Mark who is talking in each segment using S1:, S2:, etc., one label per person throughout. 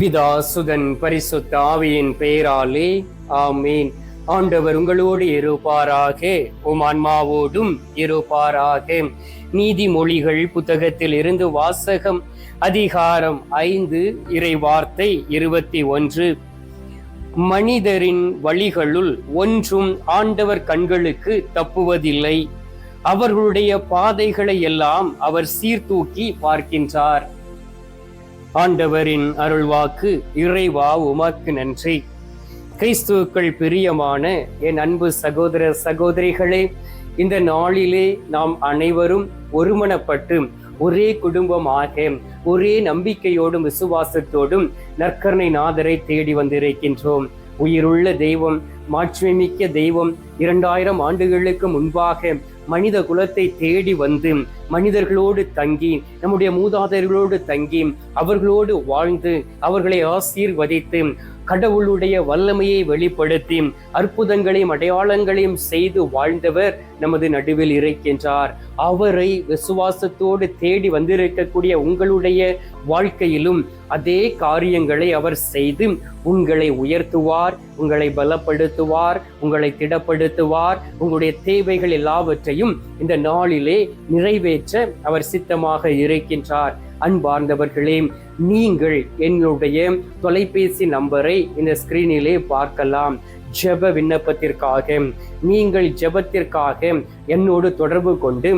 S1: பிதா சுதன் பரிசுத்த ஆவியின் பெயராலே ஆமீன். ஆண்டவர் உங்களோடு இருப்பாராக உம் ஆன்மாவோடும் இருப்பாராக. நீதிமொழிகள் புத்தகத்தில் இருந்து வாசகம் அதிகாரம் ஐந்து இறை வார்த்தை இருபத்தி ஒன்று. மனிதரின் வழிகளுள் ஒன்றும் ஆண்டவர் கண்களுக்கு தப்புவதில்லை. அவர்களுடைய பாதைகளை எல்லாம் அவர் சீர்தூக்கி பார்க்கின்றார். ஆண்டவரின் அருள்வாக்கு இறைவா உமக்கு நன்றி. கிறிஸ்துவுக்கள் பிரியமான என் அன்பு சகோதர சகோதரிகளே இந்த நாளிலே நாம் அனைவரும் ஒருமனப்பட்டு ஒரே குடும்பமாக ஒரே நம்பிக்கையோடும் விசுவாசத்தோடும் நற்கரணை நாதரை தேடி வந்திருக்கின்றோம். உயிருள்ள தெய்வம் மாட்சிமிக்க தெய்வம் இரண்டாயிரம் ஆண்டுகளுக்கு முன்பாக மனித குலத்தை தேடி வந்து மனிதர்களோடு தங்கி நம்முடைய மூதாதையர்களோடு தங்கி அவர்களோடு வாழ்ந்து அவர்களை ஆசீர்வதித்து கடவுளுடைய வல்லமையை வெளிப்படுத்தி அற்புதங்களையும் அடையாளங்களையும் செய்து வாழ்ந்தவர் நமது நடுவில் இருக்கின்றார். அவரை விசுவாசத்தோடு தேடி வந்திருக்கக்கூடிய உங்களுடைய வாழ்க்கையிலும் அதே காரியங்களை அவர் செய்து உங்களை உயர்த்துவார் உங்களை பலப்படுத்துவார் உங்களை திடப்படுத்துவார். உங்களுடைய தேவைகள் எல்லாவற்றையும் இந்த நாளிலே நிறைவேற்ற அவர் சித்தமாக இருக்கின்றார். அன்பார்ந்தவர்களே நீங்கள் என்னுடைய தொலைபேசி நம்பரை இந்த ஸ்கிரீனிலே பார்க்கலாம். ஜெப விண்ணப்பத்திற்காக நீங்கள் ஜெபத்திற்காக என்னோடு தொடர்பு கொண்டு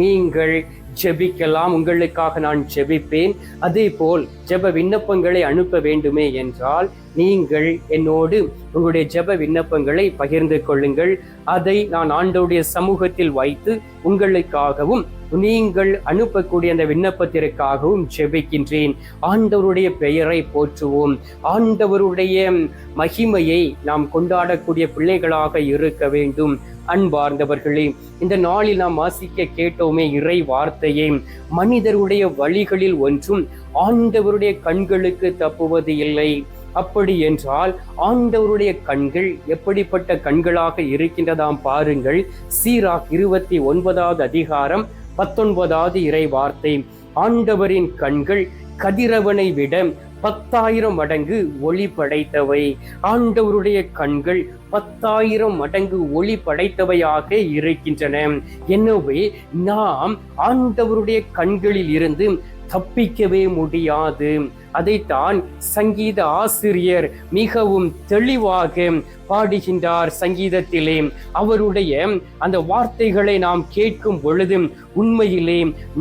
S1: நீங்கள் ஜெபிக்கலாம் உங்களுக்காக நான் ஜெபிப்பேன். அதே போல் ஜெப விண்ணப்பங்களை அனுப்ப வேண்டுமே என்றால் நீங்கள் என்னோடு உங்களுடைய ஜெப விண்ணப்பங்களை பகிர்ந்து கொள்ளுங்கள். அதை நான் ஆண்டவருடைய சமூகத்தில் வைத்து உங்களுக்காகவும் நீங்கள் அனுப்பக்கூடிய அந்த விண்ணப்பத்திற்காகவும் ஜெபிக்கின்றேன். ஆண்டவருடைய பெயரை போற்றுவோம். ஆண்டவருடைய மகிமையை நாம் கொண்டாடக்கூடிய பிள்ளைகளாக இருக்க வேண்டும். அன்பார்ந்தவர்களே இந்த நாளில் நாம் வாசிக்க கேட்டோமே இறை வார்த்தையை. மனிதருடைய வழிகளில் ஒன்றும் ஆண்டவருடைய கண்களுக்கு தப்புவது இல்லை. அப்படி என்றால் ஆண்டவருடைய கண்கள் எப்படிப்பட்ட கண்களாக இருக்கின்றதாம் பாருங்கள். சீராக் இருபத்தி ஒன்பதாவது அதிகாரம் பத்தொன்பதாவது இறை வார்த்தை. ஆண்டவரின் கண்கள் கதிரவனை விட பத்தாயிரம் மடங்கு ஒளி படைத்தவை ஆண்டவருடைய கண்கள் பத்தாயிரம் மடங்கு ஒளி படைத்தவையாக இருக்கின்றன. எனவே நாம் ஆண்டவருடைய கண்களில் இருந்து தப்பிக்கவே முடியாது. அதைத்தான் சங்கீத ஆசிரியர் மிகவும் தெளிவாக பாடுகின்றார் சங்கீதத்திலே. அவருடைய அந்த வார்த்தைகளை நாம் கேட்கும் பொழுது உண்மையிலே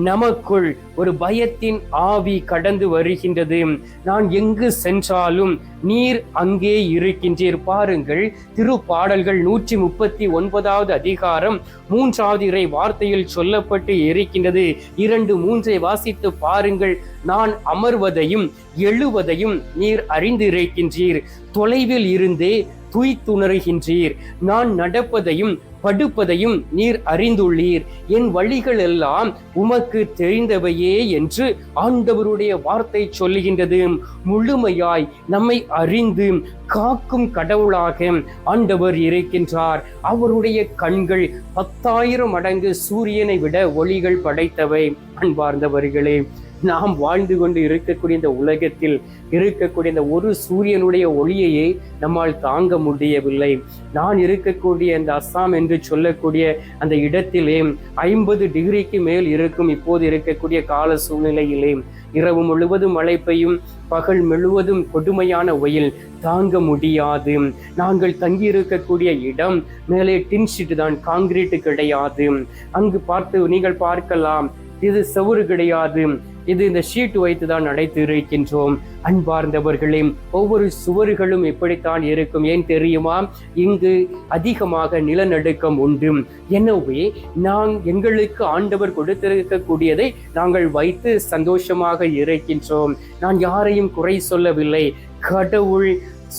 S1: நமக்குள் ஒரு பயத்தின் ஆவி கடந்து வருகின்றது. நான் எங்கு சென்றாலும் நீர் அங்கே இருக்கின்றீர். பாருங்கள் திருப்பாடல்கள் நூற்றி முப்பத்தி ஒன்பதாவது அதிகாரம் மூன்றாவது இறை வார்த்தையில் சொல்லப்பட்டு இருக்கின்றது. இரண்டு மூன்றை வாசித்து பாருங்கள். நான் அமர்வதையும் எழுவதையும் நீர் அறிந்திருக்கின்றீர். தொலைவில் இருந்தே துய்த்துணர்கின்றீர். நான் நடப்பதையும் படுப்பதையும் நீர் அறிந்துள்ளீர். என் வழிகள் எல்லாம் உமக்கு தெரிந்தவையே என்று ஆண்டவருடைய வார்த்தை சொல்லுகின்றது. முழுமையாய் நம்மை அறிந்து காக்கும் கடவுளாக ஆண்டவர் இருக்கின்றார். அவருடைய கண்கள் பத்தாயிரம் மடங்கு சூரியனை விட ஒளிகள் படைத்தவை. அன்பார்ந்தவர்களே நாம் வாழ்ந்து கொண்டு இருக்கக்கூடிய இந்த உலகத்தில் இருக்கக்கூடிய இந்த ஒரு சூரியனுடைய ஒளியையே நம்மால் தாங்க முடியவில்லை. நான் இருக்கக்கூடிய இந்த அஸ்ஸாம் என்று சொல்லக்கூடிய அந்த இடத்திலே ஐம்பது டிகிரிக்கு மேல் இருக்கும் இப்போது இருக்கக்கூடிய கால சூழ்நிலையிலே. இரவு முழுவதும் மழை பெய்யும் பகல் முழுவதும் கொடுமையான வெயில் தாங்க முடியாது. நாங்கள் தங்கியிருக்கக்கூடிய இடம் மேலே டின் ஷீட் தான் காங்கிரீட் கிடையாது. அங்கு பார்த்து நீங்கள் பார்க்கலாம் இது செவறு கிடையாது. இது இந்த ஷீட் வைத்து தான் அடைத்து இருக்கின்றோம் அன்பார்ந்தவர்களே ஒவ்வொரு சுவர்களும் எப்படித்தான் இருக்கும். ஏன் தெரியுமா? இங்கு அதிகமாக நிலநடுக்கம் உண்டு. எனவே நாம் எங்களுக்கு ஆண்டவர் கொடுத்திருக்கக்கூடியதை நாங்கள் வைத்து சந்தோஷமாக இருக்கின்றோம். நான் யாரையும் குறை சொல்லவில்லை. கடவுள்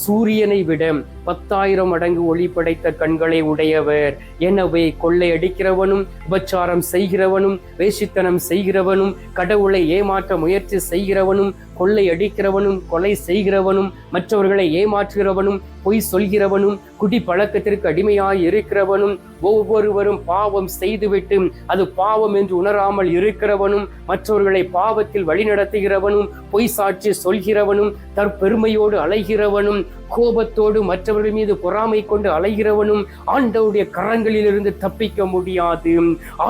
S1: சூரியனை விட பத்தாயிரம் மடங்கு ஒளி படைத்த கண்களை உடையவர். எனவே கொள்ளையடிக்கிறவனும் உபச்சாரம் செய்கிறவனும் வேஷித்தனம் செய்கிறவனும் கடவுளை ஏமாற்ற முயற்சி செய்கிறவனும் கொள்ளை அடிக்கிறவனும் கொலை செய்கிறவனும் மற்றவர்களை ஏமாற்றுகிறவனும் பொய் சொல்கிறவனும் குடி பழக்கத்திற்கு அடிமையாய் இருக்கிறவனும் ஒவ்வொருவரும் பாவம் செய்துவிட்டு அது பாவம் என்று உணராமல் இருக்கிறவனும் மற்றவர்களை பாவத்தில் வழிநடத்துகிறவனும் பொய் சாட்சி சொல்கிறவனும் தற்பெருமையோடு அலைகிறவனும் கோபத்தோடு மற்றவர்கள் மீது பொறாமை கொண்டு அலைகிறவனும் ஆண்டவருடைய கரங்களிலிருந்து தப்பிக்க முடியாது.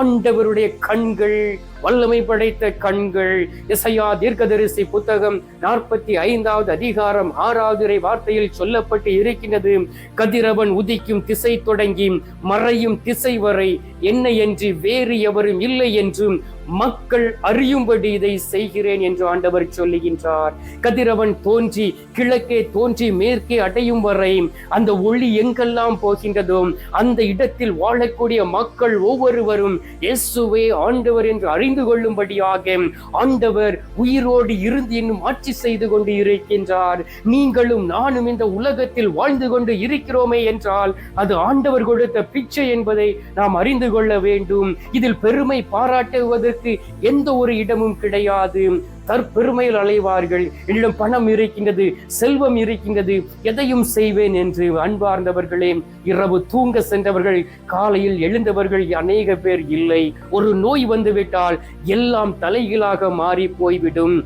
S1: ஆண்டவருடைய கண்கள் வல்லமை படைத்த கண்கள் இசையா தீர்க்கதரிசி புத்தகம் நாற்பத்தி ஐந்தாவது அதிகாரம் ஆறாவது வார்த்தையில் சொல்லப்பட்டு இருக்கின்றது. கதிரவன் உதிக்கும் திசை தொடங்கி மறையும் திசை வரை என்ன என்று வேறு எவரும் இல்லை என்றும் மக்கள் அறியும்படி இதை செய்கிறேன் என்று ஆண்டவர் சொல்லுகின்றார். கதிரவன் தோன்றி கிழக்கே தோன்றி மேற்கே அடையும் வரை அந்த ஒளி எங்கெல்லாம் போகின்றதோ அந்த இடத்தில் வாழக்கூடிய மக்கள் ஒவ்வொருவரும் இயேசுவே ஆண்டவர் என்று அறிந்து கொள்ளும்படியாக ஆண்டவர் உயிரோடு இருந்து இன்னும் ஆட்சி செய்து கொண்டு இருக்கின்றார். நீங்களும் நானும் இந்த உலகத்தில் வாழ்ந்து கொண்டு இருக்கிறோமே என்றால் அது ஆண்டவர் கொடுத்த பிச்சை என்பதை நாம் அறிந்து கொள்ள வேண்டும். இதில் பெருமை பாராட்டுவது அவர்களுக்கு எந்த ஒரு இடமும் கிடையாது. தற்பெருமையில் அலைவார்கள். என்னிடம் பணம் இருக்கின்றது செல்வம் இருக்கின்றது. எதையும் செய்வேன் என்று அன்பார்ந்தவர்களே இரவு தூங்க சென்றவர்கள் காலையில் எழுந்தவர்கள் அநேக பேர் இல்லை. ஒரு நோய் வந்துவிட்டால் எல்லாம் தலைகீழாக மாறி போய்விடும்.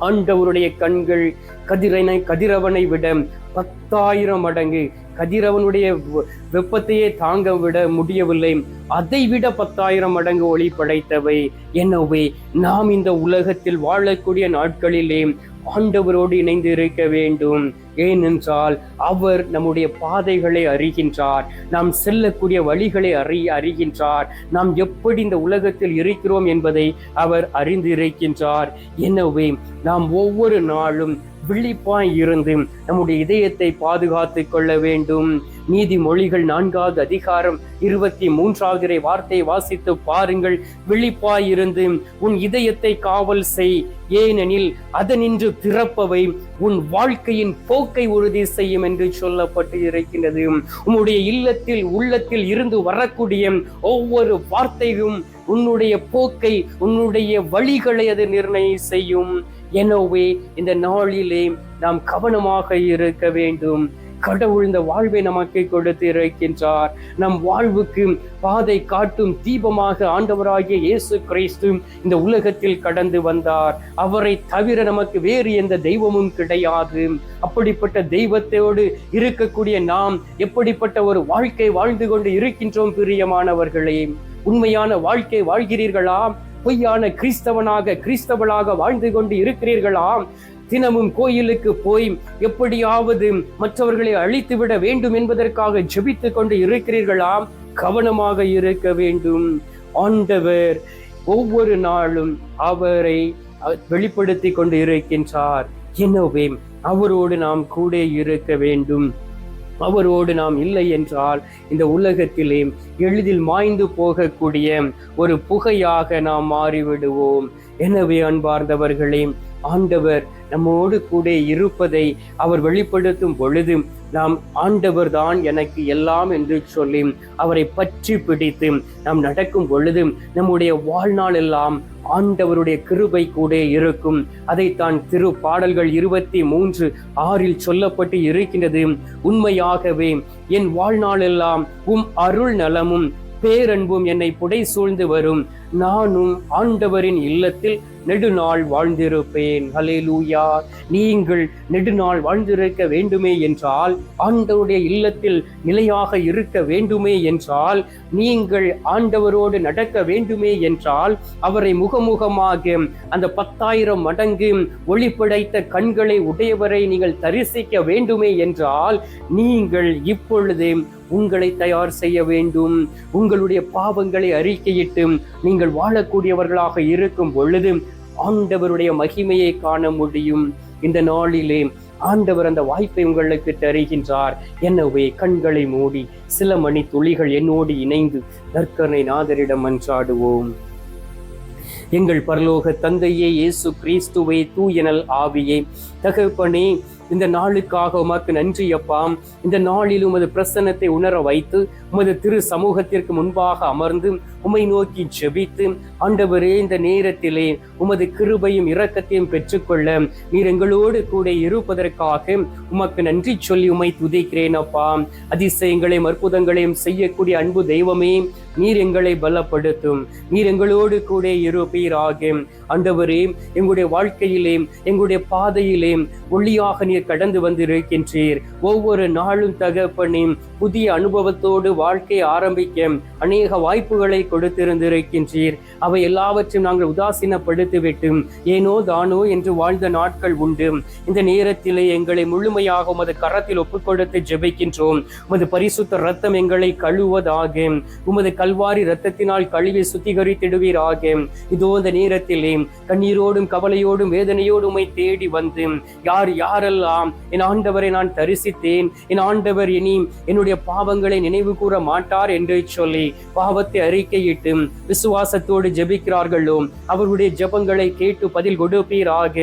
S1: ஆண்டவருடைய கண்கள் கதிரனை கதிரவனை விட பத்தாயிரம் மடங்கு கதிரவனுடைய வெ- வெப்பத்தையே தாங்க விட முடியவில்லை. அதை விட பத்தாயிரம் மடங்கு ஒளி படைத்தவை. எனவே நாம் இந்த உலகத்தில் வாழக்கூடிய நாட்களிலே ஆண்டவரோடு இணைந்து இருக்க வேண்டும். ஏனென்றால் அவர் நம்முடைய பாதைகளை அறிகின்றார். நாம் செல்லக்கூடிய வழிகளை அறி அறிகின்றார். நாம் எப்படி இந்த உலகத்தில் இருக்கிறோம் என்பதை அவர் அறிந்து இருக்கின்றார் எனவே நாம் ஒவ்வொரு நாளும் விழிப்பாய் இருந்து நம்முடைய இதயத்தை பாதுகாத்துக் கொள்ள வேண்டும். நீதிமொழிகள் நான்காவது அதிகாரம் இருபத்தி மூன்றாவது இறை வார்த்தையை வாசித்து பாருங்கள். விழிப்பாய் இருந்து உன் இதயத்தை காவல் செய். ஏனெனில் அதனின்று பிறப்பவை உன் வாழ்க்கையின் போக்கை உறுதி செய்யும் என்று சொல்லப்பட்டு இருக்கின்றது உன்னுடைய இல்லத்தில் உள்ளத்தில் இருந்து வரக்கூடிய ஒவ்வொரு வார்த்தையும் உன்னுடைய போக்கை உன்னுடைய வழிகளை அது நிர்ணயம் செய்யும். எனவே இந்த நாளிலே நாம் கவனமாக இருக்க வேண்டும். கடவுள் இந்த வாழ்வை நமக்கு கொடுத்து இருக்கின்றார். நம் வாழ்வுக்கு பாதை காட்டும் தீபமாக ஆண்டவராகிய இயேசு கிறிஸ்து இந்த உலகத்தில் கடந்து வந்தார். அவரை தவிர நமக்கு வேறு எந்த தெய்வமும் கிடையாது. அப்படிப்பட்ட தெய்வத்தோடு இருக்கக்கூடிய நாம் எப்படிப்பட்ட ஒரு வாழ்க்கை வாழ்ந்து கொண்டு இருக்கின்றோம் பிரியமானவர்களே? உண்மையான வாழ்க்கை வாழ்கிறீர்களா? பொய்யான கிறிஸ்தவனாக கிறிஸ்தவளாக வாழ்ந்து கொண்டு இருக்கிறீர்களாம். தினமும் கோயிலுக்கு போய் எப்படியாவது மற்றவர்களை அழித்துவிட வேண்டும் என்பதற்காக ஜெபித்து கொண்டு இருக்கிறீர்களாம். கவனமாக இருக்க வேண்டும். ஆண்டவர் ஒவ்வொரு நாளும் அவரை வெளிப்படுத்தி கொண்டு இருக்கின்றார். எனவே அவரோடு நாம் கூட இருக்க வேண்டும். அவரோடு நாம் இல்லை என்றால் இந்த உலகத்திலே எளிதில் மாய்ந்து போகக்கூடிய ஒரு புகையாக நாம் மாறிவிடுவோம். எனவே அன்பார்ந்தவர்களே ஆண்டவர் நம்மோடு கூட இருப்பதை அவர் வெளிப்படுத்தும் பொழுது நாம் ஆண்டவர் தான் எனக்கு எல்லாம் என்று சொல்லி அவரை பற்றி பிடித்து நாம் நடக்கும் பொழுது நம்முடைய வாழ்நாள் எல்லாம் ஆண்டவருடைய கிருபை கூட இருக்கும். அதைத்தான் திரு பாடல்கள் இருபத்தி மூன்று ஆறில் சொல்லப்பட்டு இருக்கின்றது. உண்மையாகவே என் வாழ்நாளெல்லாம் உம் அருள் நலமும் பேரன்பும் என்னை புடை சூழ்ந்து வரும். நானும் ஆண்டவரின் இல்லத்தில் நெடுநாள் வாழ்ந்திருப்பேன். ஹalleluya. நீங்கள் நெடுநாள் வாழ்ந்திருக்க வேண்டுமே என்றால் ஆண்டவருடைய இல்லத்தில் நிலையாக இருக்க வேண்டுமே என்றால் நீங்கள் ஆண்டவரோடு நடக்க வேண்டுமே என்றால் அவரை முகமுகமாக அந்த பத்தாயிரம் மடங்கு ஒளிப்படைத்த கண்களை உடையவரை நீங்கள் தரிசிக்க வேண்டுமே என்றால் நீங்கள் இப்பொழுது உங்களை தயார் செய்ய வேண்டும். உங்களுடைய பாவங்களை அறிக்கையிட்டு நீங்கள் வாழக்கூடியவர்களாக இருக்கும் பொழுது ஆண்டவருடைய மகிமையை காண முடியும். இந்த நாளிலே ஆண்டவர் அந்த வாய்ப்பை உங்களுக்கு தருகின்றார். எனவே கண்களை மூடி சில மணி துளிகள் என்னோடு இணைந்து நற்கருணை நாதரிடம் மன்றாடுவோம். எங்கள் பரலோக தந்தையே இயேசு கிறிஸ்துவே தூயனல் ஆவியே தகப்பனே இந்த நாளுக்காக உமக்கு நன்றி அப்பா. இந்த நாளில் உமது பிரசன்னத்தை உணர வைத்து உமது திரு சமூகத்திற்கு முன்பாக அமர்ந்து உமை நோக்கி ஜெபித்து ஆண்டவரே இந்த நேரத்திலே உமது கிருபையும் இரக்கத்தையும் பெற்றுக்கொள்ள நீர் எங்களோடு கூட இருப்பதற்காக உமக்கு நன்றி சொல்லி உமை துதிக்கிறேன் அப்பா. அதிசயங்களையும் அற்புதங்களையும் செய்யக்கூடிய அன்பு தெய்வமே நீர் எங்களை பலப்படுத்தும். நீர் எங்களோடு கூட இருப்பீராக. ஆண்டவரே எங்களுடைய வாழ்க்கையிலே எங்களுடைய பாதையிலே ஒளியாக நீர் கடந்து வந்திருக்கின்றீர். ஒவ்வொரு நாளும் தகப்பனே புதிய அனுபவத்தோடு வாழ்க்கை ஆரம்பிக்க அநேக வாய்ப்புகளை கொடுத்திருந்திருக்கின்றீர். அவை எல்லாவற்றையும் நாங்கள் உதாசீனப்படுத்திவிட்டு ஏனோ தானோ என்று வாழ்ந்த நாட்கள் உண்டு. இந்த நேரத்திலே எங்களை முழுமையாக உமது கரத்தில் ஒப்புக்கொடுத்து ஜெபிக்கின்றோம். உமது பரிசுத்த ரத்தம் எங்களை கழுவதாக உமது கல்வாரி ரத்தத்தினால் கழுவி சுத்திகரித்திடுவீராக. இதோ இந்த நேரத்திலே கண்ணீரோடும் கவலையோடும் வேதனையோடும் உம்மை தேடி வந்து யார் யாரெல்லாம்? என் ஆண்டவரை நான் தரிசித்தேன். என் ஆண்டவர் இனி என்னுடைய பாவங்களை நினைவு கூற கூற மாட்டார் என்று சொல்லி பாவத்தை அறிக்கையிட்டு விசுவாசத்தோடு ஜெபிக்கிறார்களோ அவர்களுடைய ஜெபங்களை கேட்டு பதில் கொடுப்பீராக.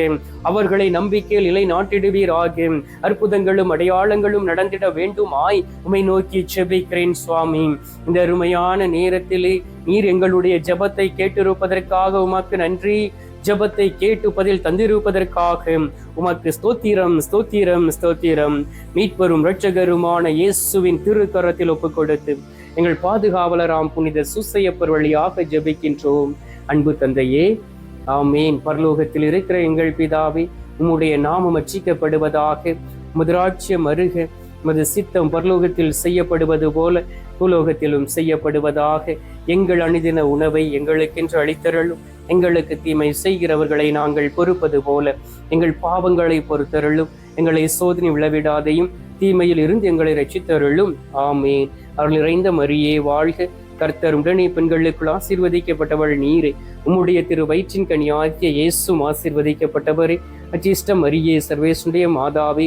S1: அவர்களை நம்பிக்கையில் நிலை நாட்டிடுவீராக அற்புதங்களும் அடையாளங்களும் நடந்திட வேண்டுமாய் உமை நோக்கி ஜெபிக்கிறேன் சுவாமி. இந்த அருமையான நேரத்திலே நீர் எங்களுடைய ஜெபத்தை கேட்டிருப்பதற்காக உமக்கு நன்றி. ஜெபத்தை கேட்டு பதில் தந்திருப்பதற்காக உமக்கு ஸ்தோத்திரம் ஸ்தோத்திரம் ஸ்தோத்திரம். மீட்பெரும் இரட்சகருமான இயேசுவின் திருக்கரத்தில் ஒப்புக் கொடுத்து எங்கள் பாதுகாவலராம் புனித சுசையப்பர் வழியாக ஜெபிக்கின்றோம். அன்பு தந்தையே ஆமேன். பரலோகத்தில் இருக்கிற எங்கள் பிதாவே உம்முடைய நாமம் அச்சிக்கப்படுவதாக முதராட்சியம் அருக உமது சித்தம் பரலோகத்தில் செய்யப்படுவது போல பூலோகத்திலும் செய்யப்படுவதாக எங்கள் அணிதின உணவை எங்களுக்கென்று அளித்தருளும். எங்களுக்கு தீமை செய்கிறவர்களை நாங்கள் பொறுப்பது போல எங்கள் பாவங்களை பொறுத்தருளும். எங்களை சோதனை விழவிடாதையும் தீமையில் இருந்து எங்களை ரட்சித்தருளும் ஆமேன். அருள் நிறைந்த மரியே வாழ்க. கர்த்தர் உடனே பெண்களுக்குள் ஆசீர்வதிக்கப்பட்டவள் நீரே. உம்முடைய திரு வயிற்றின் கனி ஆகிய இயேசும் ஆசீர்வதிக்கப்பட்டவரே. அச்சிஷ்டம் மரியே சர்வேசுடைய மாதாவே.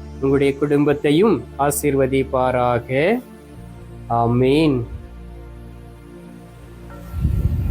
S1: உங்களுடைய குடும்பத்தையும் ஆசீர்வதிப்பாராக. ஆமீன்.